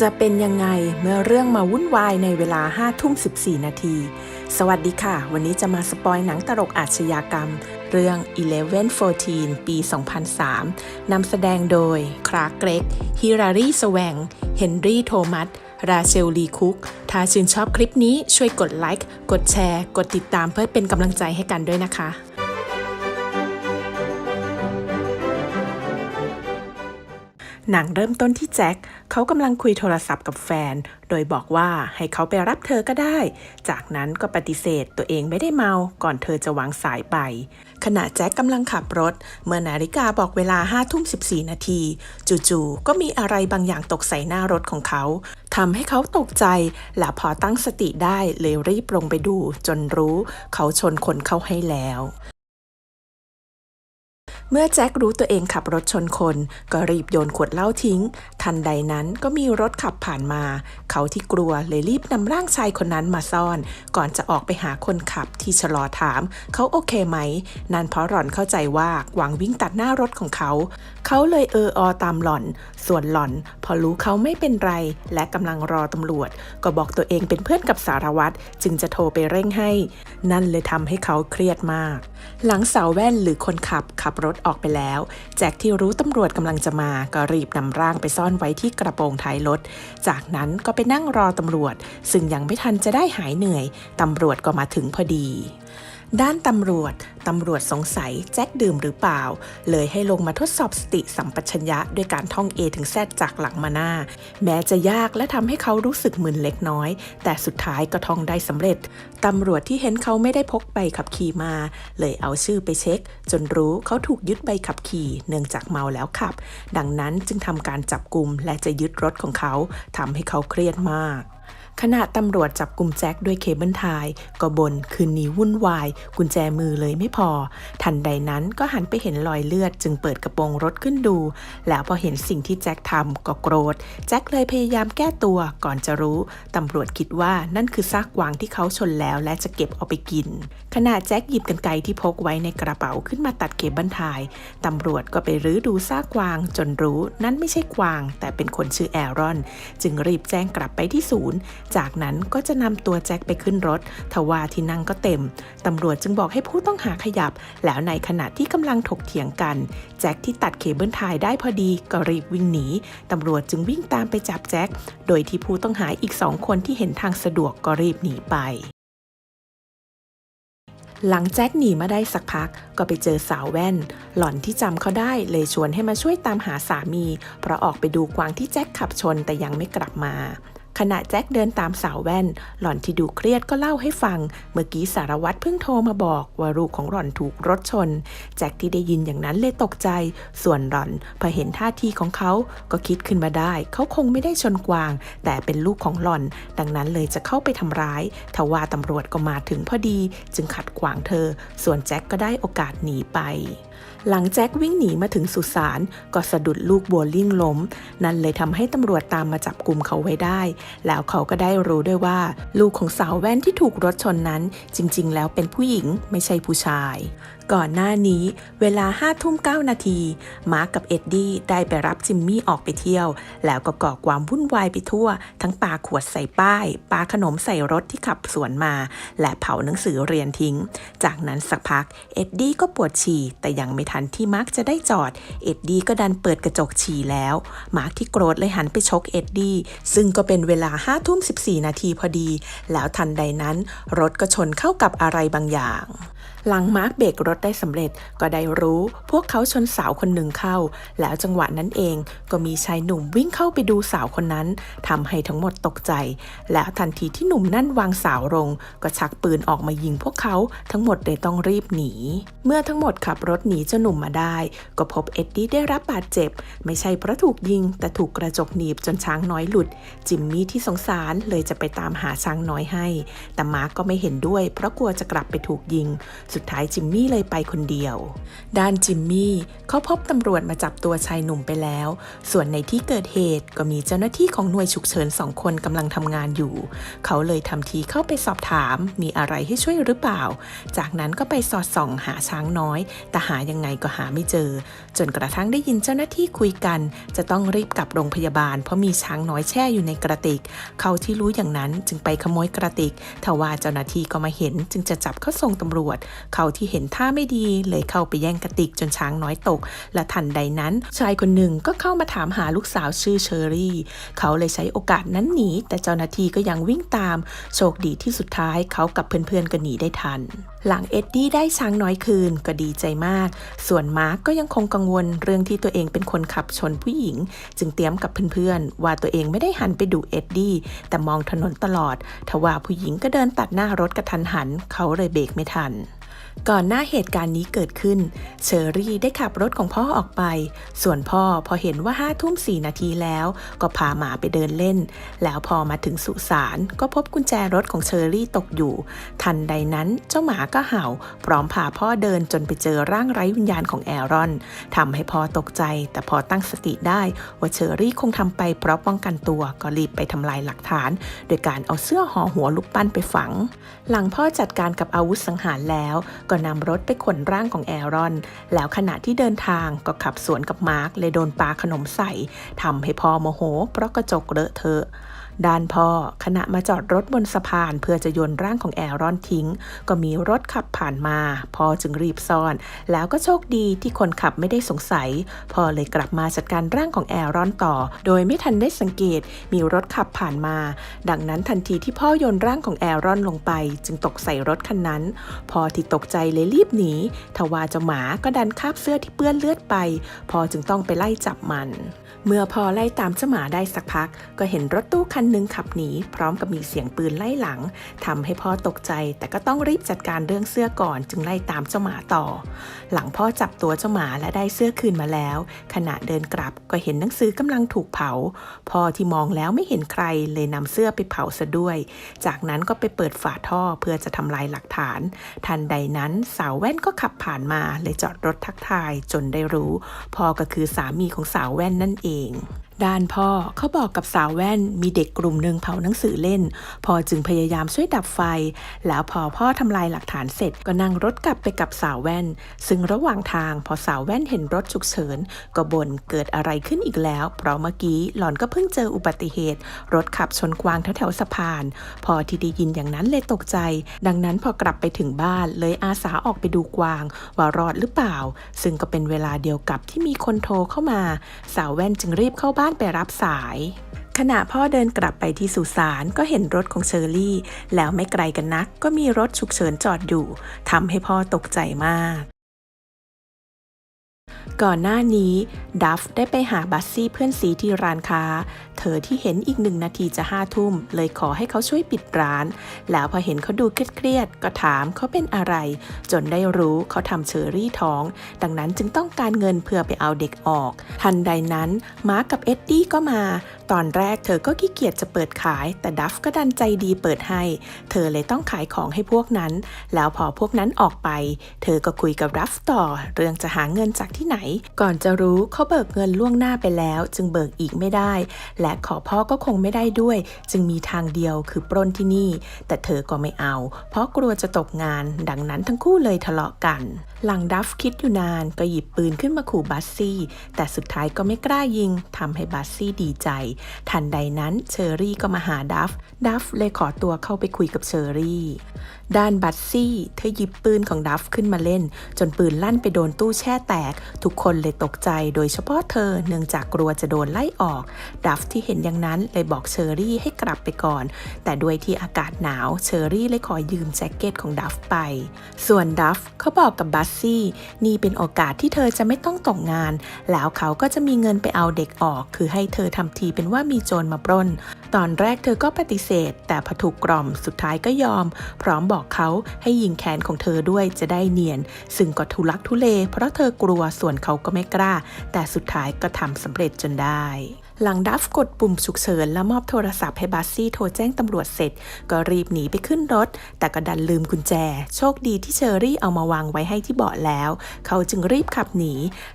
จะเป็นยังไงเมื่อเรื่องมาวุ่นวายในเวลา5ทุ่ม14 นาที สวัสดีค่ะ วันนี้จะมาสปอยหนังตลกอาชญากรรม เรื่อง 1114 ปี 2003 นำแสดงโดย คราเกรก ฮิรารีสแวง เฮนรี่โทมัส ราเชลลีคุก ถ้าชื่นชอบคลิปนี้ช่วยกดไลค์ กดแชร์ กดติดตามเพื่อเป็นกำลังใจให้กันด้วยนะคะ หนังเริ่มต้นที่แจ็คเขากำลังคุยโทรศัพท์กับแฟน โดยบอกว่าให้เขาไปรับเธอก็ได้ จากนั้นก็ปฏิเสธตัวเองไม่ได้เมา ก่อนเธอจะวางสายไป ขณะแจ็คกำลังขับรถ เมื่อนาฬิกาบอกเวลา5ทุ่ม14นาที จู่ๆ ก็มีอะไรบางอย่างตกใส่หน้ารถของเขาทำให้เขาตกใจ และพอตั้งสติได้เลยรีบลงไปดู จนรู้เขาชนคนเข้าให้แล้ว เมื่อแจ็ครู้ตัวเองขับรถชนคน ก็รีบโยนขวดเหล้าทิ้ง ทันใดนั้นก็มีรถขับผ่านมา เขาที่กลัวเลยรีบนำร่างชายคนนั้นมาซ่อน ก่อนจะออกไปหาคนขับที่ชะลอถาม เขาโอเคไหม นั่นเพราะหล่อนเข้าใจว่าหวังวิ่งตัดหน้ารถของเขา เขาเลยเอออตามหล่อน ส่วนหล่อน พอรู้เขาไม่เป็นไร และกำลังรอตำรวจ ก็บอกตัวเองเป็นเพื่อนกับสารวัตรจึงจะโทรไปเร่งให้ นั่นเลยทำให้เขาเครียดมาก หลังสาวแว่นหรือคนขับขับรถออกไปแล้ว แจ็คที่รู้ตำรวจกำลังจะมาก็รีบนำร่างไปซ่อนไว้ที่กระโปรงท้ายรถ จากนั้นก็ไปนั่งรอตำรวจ ซึ่งยังไม่ทันจะได้หายเหนื่อยตำรวจก็มาถึงพอดี ด้านตำรวจ ตำรวจสงสัยแจ็คดื่มหรือเปล่า เลยให้ลงมาทดสอบสติสัมปชัญญะด้วยการท่อง A ถึง Z จากหลังมาหน้า แม้จะยากและทำให้เขารู้สึกมึนเล็กน้อย แต่สุดท้ายก็ท่องได้สำเร็จ ตำรวจที่เห็นเขาไม่ได้พกใบขับขี่มา เลยเอาชื่อไปเช็ค จนรู้เขาถูกยึดใบขับขี่เนื่องจากเมาแล้วขับ ดังนั้นจึงทำการจับกลุ่มและจะยึดรถของเขาทำให้เขาเครียดมาก ขณะตำรวจจับกลุ่มแจ็คด้วยเคเบิลไทยก็บนคืนนี้วุ่นวาย กุญแจมือเลยไม่พอ ทันใดนั้นก็หันไปเห็นรอยเลือด จึงเปิดกระโปรงรถขึ้นดู แล้วพอเห็นสิ่งที่แจ็คทำก็โกรธ แจ็คเลยพยายามแก้ตัวก่อนจะรู้ ตำรวจคิดว่านั่นคือซากวางที่เขาชนแล้วและจะเก็บเอาไปกิน ขณะแจ็คหยิบกันไกที่พกไว้ในกระเป๋าขึ้นมาตัดเคเบิลไทยตำรวจก็ไปรื้อดูซากกวาง จนรู้นั่นไม่ใช่กวาง แต่เป็นคนชื่อแอรอน จึงรีบแจ้งกลับไปที่ศูนย์ จากนั้นก็จะนำตัวแจ็คไปขึ้นรถ ทว่าที่นั่งก็เต็ม ตำรวจจึงบอกให้ผู้ต้องหาขยับ แล้วในขณะที่กำลังถกเถียงกัน แจ็คที่ตัดเคเบิลไทยได้พอดีก็รีบวิ่งหนี ตำรวจจึงวิ่งตามไปจับแจ็ค โดยที่ผู้ต้องหาอีกสองคนที่เห็นทางสะดวกก็รีบหนีไปหลังแจ็คหนีมาได้สักพักก็ไปเจอสาวแว่น หล่อนที่จำเขาได้เลยชวนให้มาช่วยตามหาสามี เพราะออกไปดูกวางที่แจ็คขับชนแต่ยังไม่กลับมา ณะแจ็คเดินตามสาวแว่น หล่อนที่ดูเครียดก็เล่าให้ฟัง เมื่อกี้สารวัตรเพิ่งโทรมาบอกว่าลูกของหล่อนถูกรถชน แจ็คที่ได้ยินอย่างนั้นเลยตกใจ ส่วนหล่อนพอเห็นท่าทีของเขาก็คิดขึ้นมาได้ เขาคงไม่ได้ชนกวาง แต่เป็นลูกของหล่อน ดังนั้นเลยจะเข้าไปทำร้ายทว่าตำรวจก็มาถึงพอดี จึงขัดขวางเธอ ส่วนแจ็คก็ได้โอกาสหนีไป หลังแจ็ควิ่งหนีมาถึงสุสานก็สะดุดลูกบัวลิ่งล้ม นั่นเลยทำให้ตำรวจตามมาจับกลุ่มเขาไว้ได้ แล้วเขาก็ได้รู้ด้วยว่า ลูกของสาวแว่นที่ถูกรถชนนั้น จริง ๆ แล้วเป็นผู้หญิงไม่ใช่ผู้ชายก่อนหน้านี้เวลา5ทุ่ม9นาที มาร์กกับเอ็ดดี้ได้ไปรับจิมมี่ออกไปเที่ยว แล้วก็ก่อความวุ่นวายไปทั่ว ทั้งปาขวดใส่ป้ายปาขนมใส่รถที่ขับสวนมา และเผาหนังสือเรียนทิ้ง จากนั้นสักพัก เอ็ดดี้ก็ปวดฉี่ แต่ยังไม่ทันที่มาร์กจะได้จอด เอ็ดดี้ก็ดันเปิดกระจกฉี่แล้ว มาร์กที่โกรธเลยหันไปชกเอ็ดดี้ซึ่งก็เป็นเวลา5ทุ่ม14นาทีพอดี แล้วทันใดนั้น รถก็ชนเข้ากับอะไรบางอย่างหลังมาร์กเบรกรถได้สำเร็จก็ได้รู้ พวกเขาชนสาวคนหนึ่งเข้า แล้วจังหวะนั้นเองก็มีชายหนุ่มวิ่งเข้าไปดูสาวคนนั้นทำให้ทั้งหมดตกใจ แล้วทันทีที่หนุ่มนั่นวางสาวลง ก็ชักปืนออกมายิงพวกเขาทั้งหมดเลยต้องรีบหนี เมื่อทั้งหมดขับรถหนีเจ้าหนุ่มมาได้ ก็พบเอ็ดดี้ได้รับบาดเจ็บ ไม่ใช่เพราะถูกยิง แต่ถูกกระจกหนีบจนช้างน้อยหลุด จิมมี่ที่สงสารเลยจะไปตามหาช้างน้อยให้ แต่มาร์กก็ไม่เห็นด้วย เพราะกลัวจะกลับไปถูกยิงสุดท้ายจิมมี่เลยไปคนเดียว ด้านจิมมี่เขาพบตำรวจมาจับตัวชายหนุ่มไปแล้ว ส่วนในที่เกิดเหตุก็มีเจ้าหน้าที่ของหน่วยฉุกเฉินสองคนกำลังทำงานอยู่ เขาเลยทำทีเข้าไปสอบถาม มีอะไรให้ช่วยหรือเปล่า จากนั้นก็ไปสอดส่องหาช้างน้อย แต่หายังไงก็หาไม่เจอ จนกระทั่งได้ยินเจ้าหน้าที่คุยกัน จะต้องรีบกลับโรงพยาบาล เพราะมีช้างน้อยแช่อยู่ในกระติก เขาที่รู้อย่างนั้นจึงไปขโมยกระติกทว่าเจ้าหน้าที่ก็มาเห็นจึงจะจับเข้าส่งตำรวจเขาที่เห็นท่าไม่ดีเลยเข้าไปแย่งกระติกจนช้างน้อยตก และทันใดนั้น ชายคนหนึ่งก็เข้ามาถามหาลูกสาวชื่อเชอรี่ เขาเลยใช้โอกาสนั้นหนี แต่เจ้าหน้าที่ก็ยังวิ่งตาม โชคดีที่สุดท้ายเขากับเพื่อนๆก็หนีได้ทัน หลังเอ็ดดี้ได้ช้างน้อยคืนก็ดีใจมาก ส่วนมาร์กก็ยังคงกังวลเรื่องที่ตัวเองเป็นคนขับชนผู้หญิง จึงเตรียมกับเพื่อนๆ ว่าตัวเองไม่ได้หันไปดูเอ็ดดี้แต่มองถนนตลอดทว่าผู้หญิงก็เดินตัดหน้ารถกระทันหัน เขาเลยเบรกไม่ทัน ก่อนหน้าเหตุการณ์นี้เกิดขึ้น เชอรี่ได้ขับรถของพ่อออกไป ส่วนพ่อพอเห็นว่าห้าทุ่มสี่นาทีแล้ว ก็พาหมาไปเดินเล่น แล้วพอมาถึงสุสานก็พบกุญแจรถของเชอรี่ตกอยู่ ทันใดนั้นเจ้าหมาก็เห่า พร้อมพาพ่อเดินจนไปเจอร่างไร้วิญญาณของแอรอนทำให้พ่อตกใจ แต่พอตั้งสติได้ว่าเชอรี่คงทำไปเพราะป้องกันตัวก็รีบไปทำลายหลักฐาน โดยการเอาเสื้อห่อหัวลูกปั้นไปฝัง หลังพ่อจัดการกับอาวุธสังหารแล้วก็นำรถไปขนร่างของแอรอน แล้วขณะที่เดินทางก็ขับสวนกับมาร์กเลยโดนปาขนมใส่ทำให้พ่อโมโห เพราะกระจกเลอะเทอะ ด้านพ่อขณะมาจอดรถบนสะพานเพื่อจะโยนร่างของแอรอนทิ้ง ก็มีรถขับผ่านมา พ่อจึงรีบซ่อน แล้วก็โชคดีที่คนขับไม่ได้สงสัย พ่อเลยกลับมาจัดการร่างของแอรอนต่อ โดยไม่ทันได้สังเกตมีรถขับผ่านมา ดังนั้นทันทีที่พ่อโยนร่างของแอรอนลงไป จึงตกใส่รถคันนั้น พ่อที่ตกใจเลยรีบหนีทว่าเจ้าหมาก็ดันคาบเสื้อที่เปื้อนเลือดไป พ่อจึงต้องไปไล่จับมัน เมื่อพอไล่ตามเจ้าหมาได้สักพัก ก็เห็นรถตู้คันหนึ่งขับหนี พร้อมกับมีเสียงปืนไล่หลังทำให้พ่อตกใจ แต่ก็ต้องรีบจัดการเรื่องเสื้อก่อน จึงไล่ตามเจ้าหมาต่อ หลังพ่อจับตัวเจ้าหมาและได้เสื้อคืนมาแล้ว ขณะเดินกลับก็เห็นหนังสือกำลังถูกเผา พ่อที่มองแล้วไม่เห็นใครเลยนำเสื้อไปเผาซะด้วย จากนั้นก็ไปเปิดฝาท่อเพื่อจะทำลายหลักฐาน ทันใดนั้นสาวแว่นก็ขับผ่านมาเลยจอดรถทักทายจนได้รู้พ่อก็คือสามีของสาวแว่นนั่นเอง being. ด้านพ่อเขาบอกกับสาวแว่นมีเด็กกลุ่มหนึ่งเผาหนังสือเล่น พ่อจึงพยายามช่วยดับไฟ แล้วพอพ่อทำลายหลักฐานเสร็จก็นั่งรถกลับไปกับสาวแว่น ซึ่งระหว่างทางพอสาวแว่นเห็นรถฉุกเฉิน ก็บ่นเกิดอะไรขึ้นอีกแล้ว เพราะเมื่อกี้หล่อนก็เพิ่งเจออุบัติเหตุ รถขับชนกวางแถวๆสะพาน พอที่ได้ยินอย่างนั้นเลยตกใจ ดังนั้นพอกลับไปถึงบ้านเลยอาสาออกไปดูกวางว่ารอดหรือเปล่า ซึ่งก็เป็นเวลาเดียวกับที่มีคนโทรเข้ามา สาวแว่นจึงรีบเข้าบ้านไปรับสาย ขณะพ่อเดินกลับไปที่สุสานก็เห็นรถของเชอรี่ แล้วไม่ไกลกันนักก็มีรถฉุกเฉินจอดอยู่ทำให้พ่อตกใจมากก่อนหน้านี้ ดัฟได้ไปหาบัสซี่เพื่อนซีที่ร้านค้าเธอที่เห็นอีกหนึ่งนาทีจะห้าทุ่ม เลยขอให้เขาช่วยปิดร้าน แล้วพอเห็นเขาดูเครียดๆก็ถามเขาเป็นอะไร จนได้รู้เขาทำเชอรี่ท้อง ดังนั้นจึงต้องการเงินเพื่อไปเอาเด็กออก ทันใดนั้นมาร์กกับเอ็ดดี้ก็มา ตอนแรกเธอก็ขี้เกียจจะเปิดขาย แต่ดัฟก็ดันใจดีเปิดให้ เธอเลยต้องขายของให้พวกนั้น แล้วพอพวกนั้นออกไป เธอก็คุยกับดัฟต่อ เรื่องจะหาเงินจากที่ไหน ก่อนจะรู้เขาเบิกเงินล่วงหน้าไปแล้ว จึงเบิกอีกไม่ได้และขอพ่อก็คงไม่ได้ด้วย จึงมีทางเดียวคือปล้นที่นี่ แต่เธอก็ไม่เอา เพราะกลัวจะตกงาน ดังนั้นทั้งคู่เลยทะเลาะกัน หลังดัฟคิดอยู่นานก็หยิบปืนขึ้นมาขู่บัสซี่ แต่สุดท้ายก็ไม่กล้ายิงทำให้บัสซี่ดีใจ ทันใดนั้นเชอรี่ก็มาหาดัฟ ดัฟเลยขอตัวเข้าไปคุยกับเชอรี่ด้านบัตซี่ เธอหยิบปืนของดัฟขึ้นมาเล่น จนปืนลั่นไปโดนตู้แช่แตก ทุกคนเลยตกใจโดยเฉพาะเธอเนื่องจากกลัวจะโดนไล่ออก ดัฟที่เห็นอย่างนั้นเลยบอกเชอรี่ให้กลับไปก่อน แต่ด้วยที่อากาศหนาวเชอรี่เลยขอยืมแจ็คเก็ตของดัฟไป ส่วนดัฟเขาบอกกับบัตซี่นี่เป็นโอกาสที่เธอจะไม่ต้องตกงาน แล้วเขาก็จะมีเงินไปเอาเด็กออก คือให้เธอทำทีเป็นว่ามีโจรมาปล้น ตอนแรกเธอก็ปฏิเสธ แต่พอถูกกล่อมสุดท้ายก็ยอม พร้อมบอกเขาให้ยิงแขนของเธอด้วยจะได้เนียน ซึ่งก็ทุลักทุเล เพราะเธอกลัวส่วนเขาก็ไม่กล้า แต่สุดท้ายก็ทำสำเร็จจนได้ หลังดัฟกดปุ่มฉุกเฉินและมอบโทรศัพท์ให้บัสซี่โทรแจ้งตำรวจเสร็จ ก็รีบหนีไปขึ้นรถ แต่ก็ดันลืมกุญแจ โชคดีที่เชอรี่เอามาวางไว้ให้ที่เบาะแล้ว เขาจึงรีบขับหนี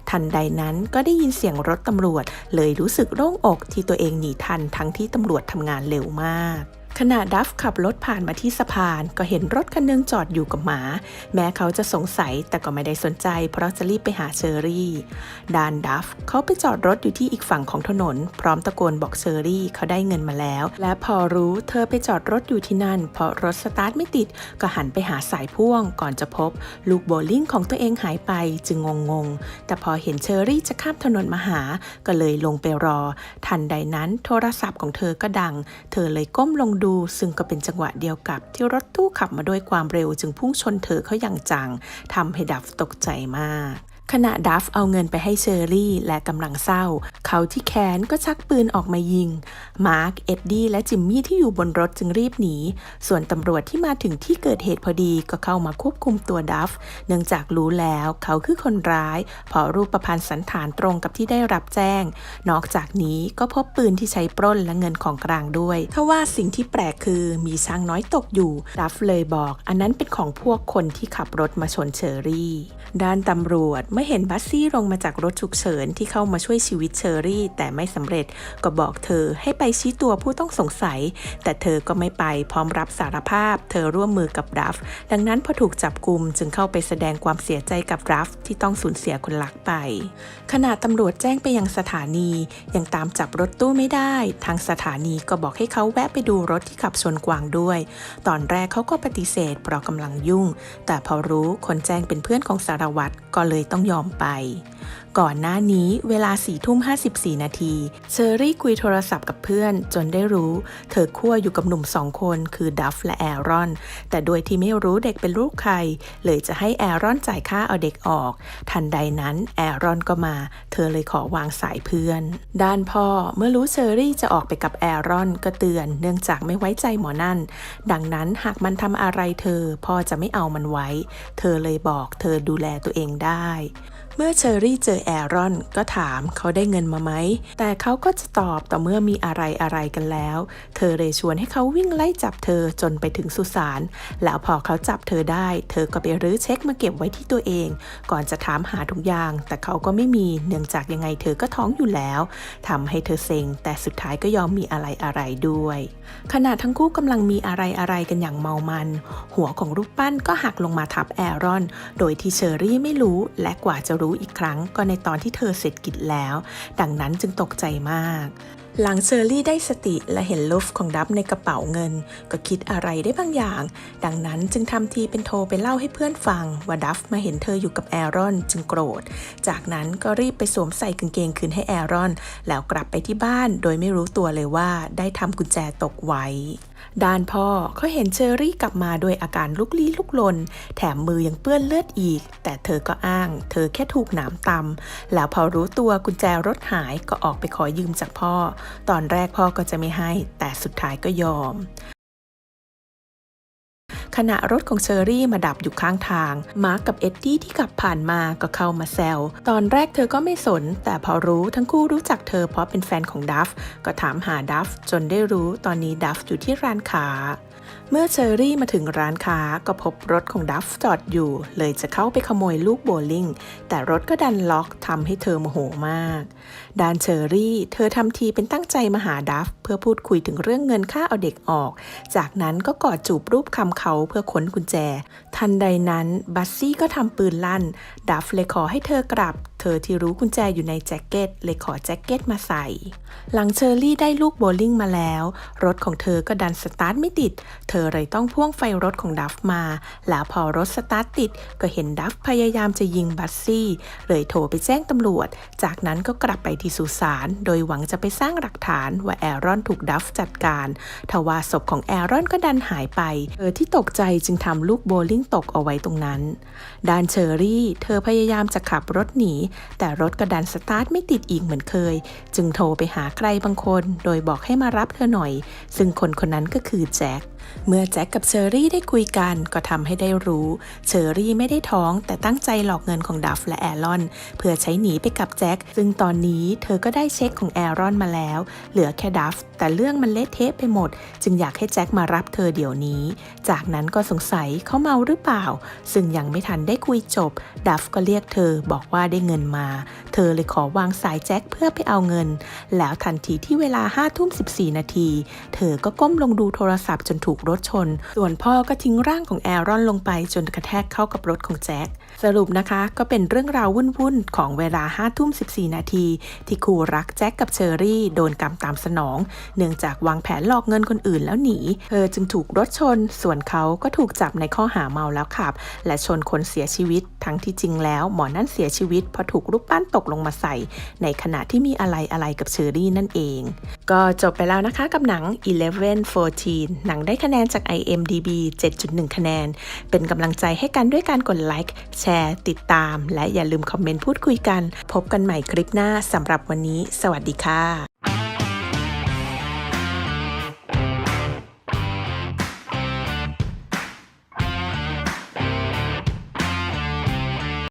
ทันใดนั้นก็ได้ยินเสียงรถตำรวจ เลยรู้สึกโล่งอกที่ตัวเองหนีทันทั้งที่ตำรวจทำงานเร็วมาก ขณะดัฟขับรถผ่านมาที่สะพาน ก็เห็นรถคันหนึงจอดอยู่กับหมา แม้เขาจะสงสัยแต่ก็ไม่ได้สนใจ เพราะจะรีบไปหาเชอรี่ดานดัฟเขาไปจอดรถอยู่ที่อีกฝั่งของถนน พร้อมตะโกนบอกเชอรี่เขาได้เงินมาแล้ว และพอรู้เธอไปจอดรถอยู่ที่นั่น เพราะรถสตาร์ทไม่ติดก็หันไปหาสายพ่วง ก่อนจะพบ ลูกโบลิ่งของตัวเองหายไปจึงงงๆแต่พอเห็นเชอรี่จะข้ามถนนมาหา ก็เลยลงไปรอ ทันใดนั้นโทรศัพท์ของเธอก็ดัง เธอเลยก้มลงดูซึ่งก็เป็นจังหวะเดียวกับที่รถตู้ขับมาด้วยความเร็วจึงพุ่งชนเธอเขาอย่างจังทำให้ดับตกใจมาก ขณะดัฟเอาเงินไปให้เชอรี่และกำลังเศร้า เขาที่แขนก็ชักปืนออกมายิง มาร์ค เอ็ดดี้และจิมมี่ที่อยู่บนรถจึงรีบหนี ส่วนตำรวจที่มาถึงที่เกิดเหตุพอดีก็เข้ามาควบคุมตัวดัฟ เนื่องจากรู้แล้วเขาคือคนร้าย เพราะรูปประพันธ์สันฐานตรงกับที่ได้รับแจ้ง นอกจากนี้ก็พบปืนที่ใช้ปล้นและเงินของกลางด้วยทว่าสิ่งที่แปลกคือมีช้างน้อยตกอยู่ ดัฟเลยบอก อันนั้นเป็นของพวกคนที่ขับรถมาชนเชอรี่ ด้านตำรวจเมื่อเห็นบัสซี่ลงมาจากรถฉุกเฉินที่เข้ามาช่วยชีวิตเชอรี่ แต่ไม่สำเร็จก็บอกเธอให้ไปชี้ตัวผู้ต้องสงสัย แต่เธอก็ไม่ไปพร้อมรับสารภาพ เธอร่วมมือกับดัฟดังนั้นพอถูกจับกลุมจึงเข้าไปแสดงความเสียใจกับดัฟที่ต้องสูญเสียคนรักไป ขณะตำรวจแจ้งไปยังสถานี ยังตามจับรถตู้ไม่ได้ ทางสถานีก็บอกให้เขาแวะไปดูรถที่ขับชนกวางด้วย ตอนแรกเขาก็ปฏิเสธเพราะกำลังยุ่ง แต่พอรู้คนแจ้งเป็นเพื่อนของสารวัตรก็เลยต้องยอมไป ก่อนหน้านี้เวลา4ทุ่ม54 นาทีเชอรี่คุยโทรศัพท์กับเพื่อนจนได้รู้ เธอคั่วอยู่กับหนุ่มสองคนคือดัฟและแอรอน แต่โดยที่ไม่รู้เด็กเป็นลูกใคร เลยจะให้แอรอนจ่ายค่าเอาเด็กออก ทันใดนั้นแอรอนก็มา เธอเลยขอวางสายเพื่อน ด้านพ่อเมื่อรู้เชอรี่จะออกไปกับแอรอนก็เตือน เนื่องจากไม่ไว้ใจหมอนั่น ดังนั้นหากมันทำอะไรเธอพ่อจะไม่เอามันไว้ เธอเลยบอกเธอดูแลตัวเองได้ เมื่อเชอรี่เจอแอรอนก็ถามเขาได้เงินมาไหม แต่เขาก็จะตอบต่อเมื่อมีอะไรอะไรกันแล้ว เธอเลยชวนให้เขาวิ่งไล่จับเธอจนไปถึงสุสาน แล้วพอเขาจับเธอได้ เธอก็ไปรื้อเช็คมาเก็บไว้ที่ตัวเอง ก่อนจะถามหาทุกอย่าง แต่เขาก็ไม่มีเนื่องจากยังไงเธอก็ท้องอยู่แล้วทำให้เธอเซ็ง แต่สุดท้ายก็ยอมมีอะไรอะไรด้วย ขณะทั้งคู่กำลังมีอะไรอะไรกันอย่างเมามัน หัวของรูปปั้นก็หักลงมาทับแอรอน โดยที่เชอรี่ไม่รู้และกว่าจะรู้อีกครั้งก็ในตอนที่เธอเสร็จกิจแล้ว ดังนั้นจึงตกใจมาก หลังเชอร์รี่ได้สติและเห็นลูฟของดับในกระเป๋าเงิน ก็คิดอะไรได้บางอย่าง ดังนั้นจึงทำทีเป็นโทรไปเล่าให้เพื่อนฟัง ว่าดัฟมาเห็นเธออยู่กับแอรอนจึงโกรธ จากนั้นก็รีบไปสวมใส่กางเกงคืนให้แอรอน แล้วกลับไปที่บ้านโดยไม่รู้ตัวเลยว่าได้ทำกุญแจตกไว้ด้านพ่อเขาเห็นเชอรี่กลับมาโดยอาการลุกลี้ลุกลน แถมมือยังเปื้อนเลือดอีก แต่เธอก็อ้าง เธอแค่ถูกหนามตำแล้วพอรู้ตัวกุญแจรถหายก็ออกไปขอยืมจากพ่อ ตอนแรกพ่อก็จะไม่ให้ แต่สุดท้ายก็ยอม ขณะรถของเชอรี่มาดับอยู่ข้างทาง มาร์กกับเอ็ดดี้ที่ขับผ่านมาก็เข้ามาแซว ตอนแรกเธอก็ไม่สน แต่พอรู้ทั้งคู่รู้จักเธอเพราะเป็นแฟนของดัฟ ก็ถามหาดัฟจนได้รู้ตอนนี้ดัฟอยู่ที่ร้านค้าเมื่อเชอรี่มาถึงร้านค้าก็พบรถของดัฟจอดอยู่ เลยจะเข้าไปขโมยลูกโบลิ่งแต่รถก็ดันล็อกทำให้เธอโมโหมาก ดานเชอรี่ เธอทำทีเป็นตั้งใจมาหาดัฟ เพื่อพูดคุยถึงเรื่องเงินค่าเอาเด็กออก จากนั้นก็กอดจูบรูปคำเขาเพื่อค้นกุญแจ ทันใดนั้นบัสซี่ก็ทำปืนลั่น ดัฟเลยขอให้เธอกลับ เธอที่รู้กุญแจอยู่ในแจ็คเก็ต เลยขอแจ็คเก็ตมาใส่ หลังเชอรี่ได้ลูกโบลิ่งมาแล้ว รถของเธอก็ดันสตาร์ทไม่ติด เธอเลยต้องพ่วงไฟรถของดัฟมา แล้วพอรถสตาร์ทติดก็เห็นดัฟพยายามจะยิงบัสซี่ เลยโทรไปแจ้งตำรวจ จากนั้นก็กลับไปที่สุสาน โดยหวังจะไปสร้างหลักฐานว่าแอรอนถูกดัฟจัดการทว่าศพของแอรอนก็ดันหายไป เธอที่ตกใจจึงทำลูกโบลิ่งตกเอาไว้ตรงนั้น ดานเชอรี่ เธอพยายามจะขับรถหนี แต่รถก็ดันสตาร์ทไม่ติดอีกเหมือนเคย จึงโทรไปหาใครบางคน โดยบอกให้มารับเธอหน่อย ซึ่งคนคนนั้นก็คือแจ็ค เมื่อแจ็คกับเชอรี่ได้คุยกันก็ทำให้ได้รู้ เชอรี่ไม่ได้ท้องแต่ตั้งใจหลอกเงินของดัฟและแอรอน เพื่อใช้หนีไปกับแจ็ค ซึ่งตอนนี้เธอก็ได้เช็คของแอรอนมาแล้ว เหลือแค่ดัฟ แต่เรื่องมันเละเทะไปหมด จึงอยากให้แจ็คมารับเธอเดี๋ยวนี้ จากนั้นก็สงสัยเขาเมาหรือเปล่า ซึ่งยังไม่ทันได้คุยจบ ดัฟก็เรียกเธอบอกว่าได้เงินมา เธอเลยขอวางสายแจ็คเพื่อไปเอาเงิน แล้วทันทีที่เวลา5้าทุ่มสินาที เธอก็ก้มลงดูโทรศัพท์จนถูกรถชน ส่วนพ่อก็ทิ้งร่างของแอรอนลงไปจนกระแทกเข้ากับรถของแจ็ค สรุปนะคะก็เป็นเรื่องราววุ่นๆ ของเวลา5้าทุ่มสินาที ที่คู่รักแจ็คกับเชอรี่โดนกรรมตามสนอง เนื่องจากวางแผนหลอกเงินคนอื่นแล้วหนี เธอจึงถูกรถชน ส่วนเขาก็ถูกจับในข้อหาเมาแล้วขับ และชนคนเสียชีวิต ทั้งที่จริงแล้วหมอนั่นเสียชีวิตเพราะถูกรูปปั้นตกลงมาใส่ ในขณะที่มีอะไรอะไรกับเชอรี่นั่นเอง ก็จบไปแล้วนะคะกับหนัง1114หนังได้คะแนนจาก IMDB 7.1 คะแนน เป็นกำลังใจให้กันด้วยการกดไลค์ แชร์ ติดตาม และอย่าลืมคอมเมนต์พูดคุยกัน พบกันใหม่คลิปหน้าสำหรับวันนี้ สวัสดีค่ะ